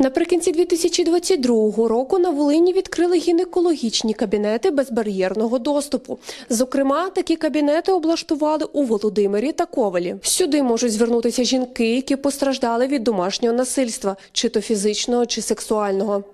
Наприкінці 2022 року на Волині відкрили гінекологічні кабінети безбар'єрного доступу. Зокрема, такі кабінети облаштували у Володимирі та Ковалі. Сюди можуть звернутися жінки, які постраждали від домашнього насильства, чи то фізичного, чи сексуального.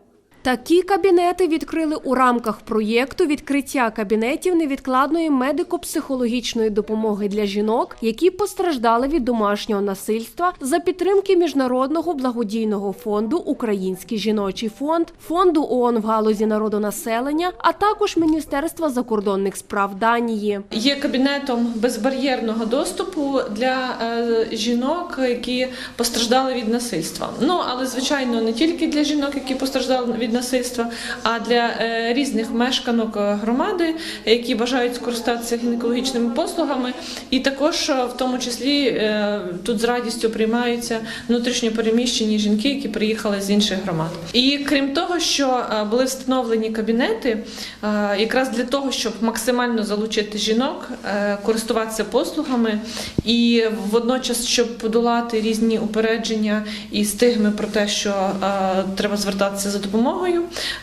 Такі кабінети відкрили у рамках проєкту відкриття кабінетів невідкладної медико-психологічної допомоги для жінок, які постраждали від домашнього насильства за підтримки міжнародного благодійного фонду Український жіночий фонд, фонду ООН в галузі народонаселення, а також Міністерства закордонних справ Данії. Є кабінетом безбар'єрного доступу для е, жінок, які постраждали від насильства. Ну але звичайно не тільки для жінок, які постраждали від насильства, а для е, різних мешканок е, громади, які бажають скористатися гінекологічними послугами, і також е, в тому числі тут з радістю приймаються внутрішньо переміщені жінки, які приїхали з інших громад. І крім того, що були встановлені кабінети, якраз для того, щоб максимально залучити жінок, користуватися послугами, і водночас, щоб подолати різні упередження і стигми про те, що треба звертатися за допомогою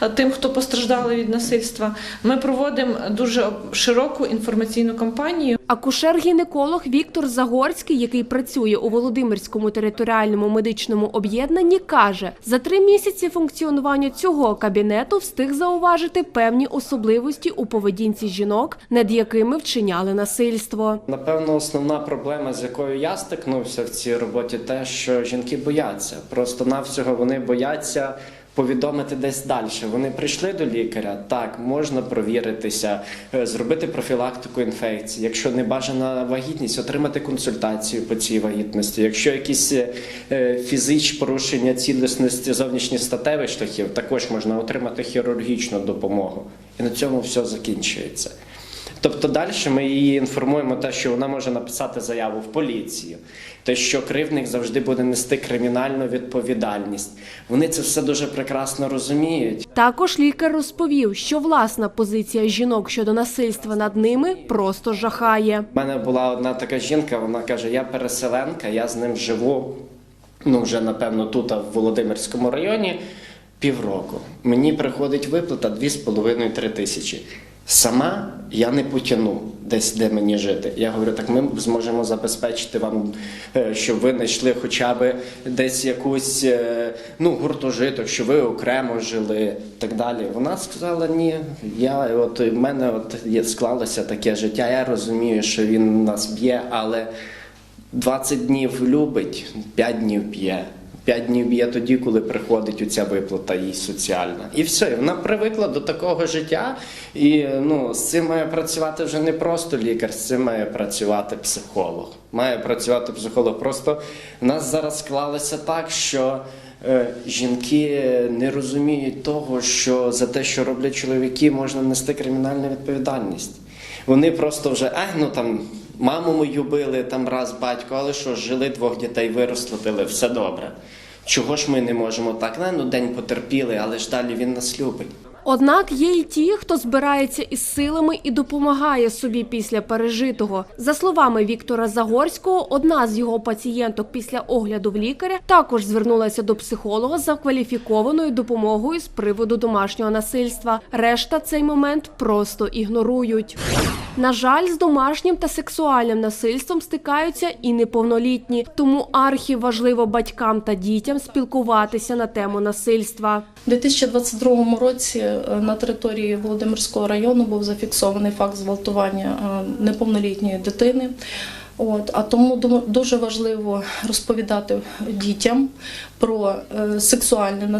е, тим, хто постраждали від насильства, ми проводимо дуже широку інформаційну кампанію. Акушер-гінеколог Віктор Загорський, який працює у Володимирському територіальному медичному об'єднанні, каже, за три місяці функціонування цього кабінету встиг зауважити певні особливості у поведінці жінок, над якими вчиняли насильство. Напевно, основна проблема, з якою я стикнувся в цій роботі, те, що жінки бояться. Просто навсього вони бояться. Повідомити десь далі. Вони прийшли до лікаря. Так, можна провіритися, е, зробити профілактику інфекції. Якщо не бажана вагітність, отримати консультацію по цій вагітності. Якщо якісь е, фізичні порушення цілісності зовнішніх статевих шляхів, також можна отримати хірургічну допомогу. І на цьому все закінчується. Тобто далі ми її інформуємо те, що вона може написати заяву в поліцію, те, що кривдник завжди буде нести кримінальну відповідальність. Вони це все дуже прекрасно розуміють. Також лікар розповів, що власна позиція жінок щодо насильства над ними просто жахає. У мене була одна така жінка, вона каже: Я переселенка, я з ним живу. Ну, вже напевно, тут, в Володимирському районі півроку. Мені приходить виплата 2,5-3 тисячі. Сама я не потягну десь, де мені жити. Я говорю, так ми зможемо забезпечити вам, е, щоб ви знайшли хоча б десь якусь е, ну, гуртожиток, щоб ви окремо жили так далі. Вона сказала, ні, я от в мене от склалося таке життя. Я розумію, що він нас б'є, але 20 днів любить, 5 днів п'є. 5 днів б'є тоді, коли приходить оця виплата їй соціальна. І все, і вона привикла до такого життя. І ну, з цим має працювати вже не просто лікар, з цим має працювати психолог. Має працювати психолог. Просто в нас зараз склалося так, що е, жінки не розуміють того, що за те, що роблять чоловіки, можна нести кримінальну відповідальність. Вони просто вже, ай, ну там. Маму мою били там раз батько, але що, жили двох дітей, виросли, били, все добре. Чого ж ми не можемо так? Не, ну день потерпіли, але ж далі він нас любить. Однак є й ті, хто збирається із силами і допомагає собі після пережитого. За словами Віктора Загорського, одна з його пацієнток після огляду в лікаря також звернулася до психолога за кваліфікованою допомогою з приводу домашнього насильства. Решта цей момент просто ігнорують. На жаль, з домашнім та сексуальним насильством стикаються і неповнолітні, тому архі важливо батькам та дітям спілкуватися на тему насильства. У 2022 році е, на території Володимирського району був зафіксований факт зґвалтування е, неповнолітньої дитини. От, а тому ду- дуже важливо розповідати дітям про е, сексуальне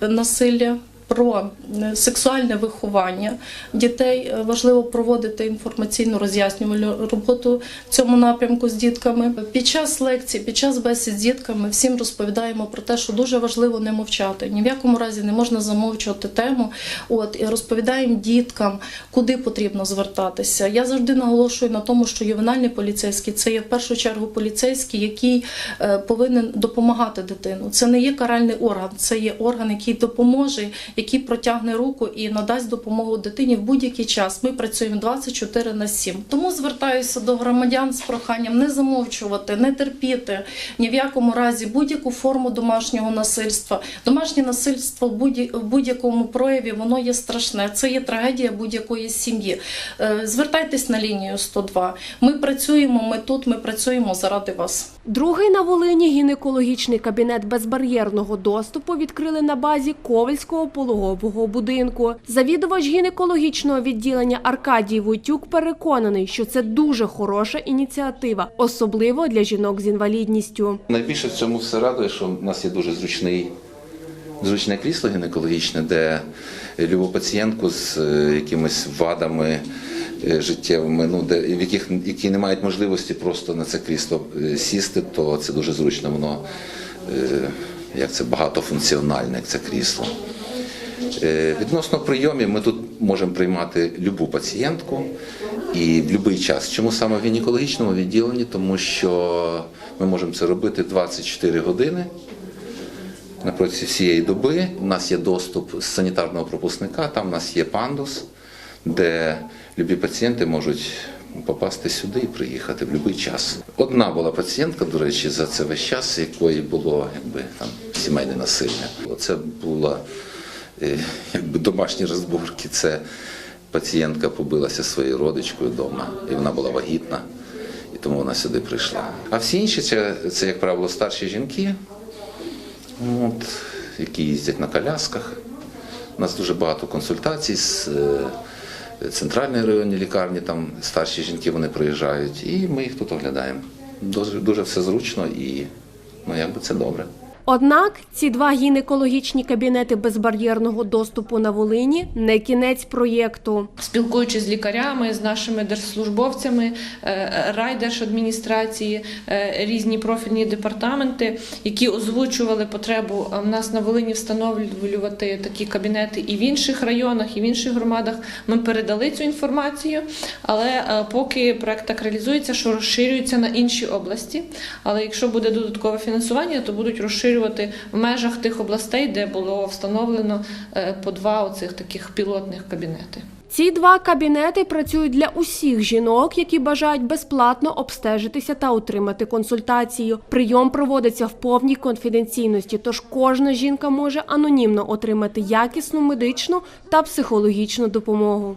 насилля. Про е, сексуальне виховання дітей Е, важливо проводити інформаційну роз'яснювальну роботу в цьому напрямку з дітками. Під час лекцій, під час бесід з дітками всім розповідаємо про те, що дуже важливо не мовчати. Ні в якому разі не можна замовчувати тему. От і розповідаємо діткам, куди потрібно звертатися. Я завжди наголошую на тому, що ювенальний поліцейський це є в першу чергу поліцейський, який е, повинен допомагати дитину. Це не є каральний орган, це є орган, який допоможе, який протягне руку і надасть допомогу дитині в будь-який час. Ми працюємо 24 на 7. Тому звертаюся до громадян з проханням не замовчувати, не терпіти ні в якому разі будь-яку форму домашнього насильства. Домашнє насильство в будь- в будь-якому прояві воно є страшне. Це є трагедія будь-якої сім'ї. Е, Звертайтесь на лінію 102. Ми працюємо, ми тут, ми працюємо заради вас. Другий на Волині гінекологічний кабінет безбар'єрного доступу відкрили на базі Ковальського пологового будинку. Завідувач гінекологічного відділення Аркадій Войтюк переконаний, що це дуже хороша ініціатива, особливо для жінок з інвалідністю. Найбільше в цьому все радує, що в нас є дуже зручний, зручне крісло гінекологічне, де любу пацієнтку з е, якимись вадами е, життєвими, ну, де, в яких, які не мають можливості просто на це крісло е, сісти, то це дуже зручно, воно як це багатофункціональне, як це крісло. Е, Відносно прийомів, ми тут можемо приймати любу пацієнтку і в будь-який час. Чому саме в гінекологічному відділенні? Тому що ми можемо це робити 24 години на протязі всієї доби. У нас є доступ з санітарного пропускника, там у нас є пандус, де любі пацієнти можуть попасти сюди і приїхати в будь-який час. Одна була пацієнтка, до речі, за це весь час, якої було якби там сімейне насилля. Це була якби домашні розборки. Це пацієнтка побилася своєю родичкою вдома, і вона була вагітна, і тому вона сюди прийшла. А всі інші це, це як правило, старші жінки, от, які їздять на колясках. У нас дуже багато консультацій з е, центральної районної лікарні, там старші жінки вони приїжджають, і ми їх тут оглядаємо. Дуже, дуже все зручно і ну, якби це добре. Однак ці два гінекологічні кабінети безбар'єрного доступу на Волині не кінець проєкту. Спілкуючись з лікарями, з нашими держслужбовцями, е, райдержадміністрації, е, різні профільні департаменти, які озвучували потребу е, в нас на Волині встановлювати такі кабінети і в інших районах, і в інших громадах. Ми передали цю інформацію, але поки проект так реалізується, що розширюється на інші області. Але якщо буде додаткове фінансування, то будуть розширювати в межах тих областей, де було встановлено е, по два оцих таких пілотних кабінети. Ці два кабінети працюють для усіх жінок, які бажають безплатно обстежитися та отримати консультацію. Прийом проводиться в повній конфіденційності, тож кожна жінка може анонімно отримати якісну медичну та психологічну допомогу.